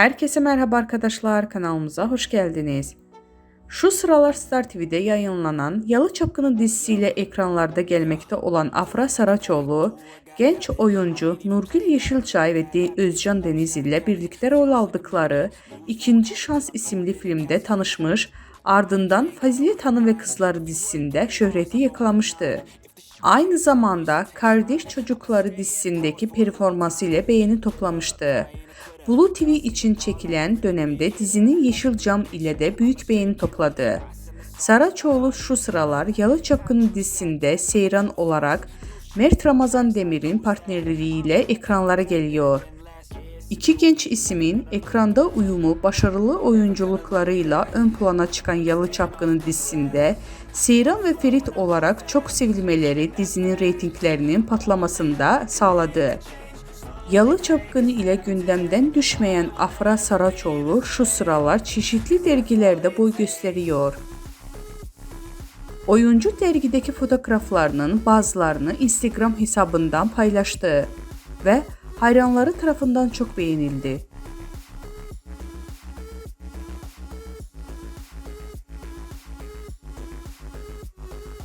Herkese merhaba arkadaşlar, kanalımıza hoş geldiniz. Şu sıralar Star TV'de yayınlanan Yalı Çapkını dizisiyle ekranlarda gelmekte olan Afra Saraçoğlu, genç oyuncu Nurgül Yeşilçay ve Özcan Deniz ile birlikte rol aldıkları İkinci Şans isimli filmde tanışmış, ardından Fazilet Hanım ve Kızları dizisinde şöhreti yakalamıştı. Aynı zamanda Kardeş Çocukları dizisindeki performansı ile beğeni toplamıştı. Blue TV için çekilen dönemde dizinin Yeşilcam ile de büyük beğeni topladı. Saraçoğlu şu sıralar Yalı Çapkını dizisinde seyran olarak Mert Ramazan Demir'in partnerliğiyle ekranlara geliyor. İki genç ismin ekranda uyumu başarılı oyunculuklarıyla ön plana çıkan Yalı Çapkını dizisinde Seyran ve Ferit olarak çok sevilmeleri dizinin reytinglerinin patlamasında sağladı. Yalı Çapkını ile gündemden düşmeyen Afra Saraçoğlu şu sıralar çeşitli dergilerde boy gösteriyor. Oyuncu dergideki fotoğraflarının bazılarını Instagram hesabından paylaştı ve hayranları tarafından çok beğenildi.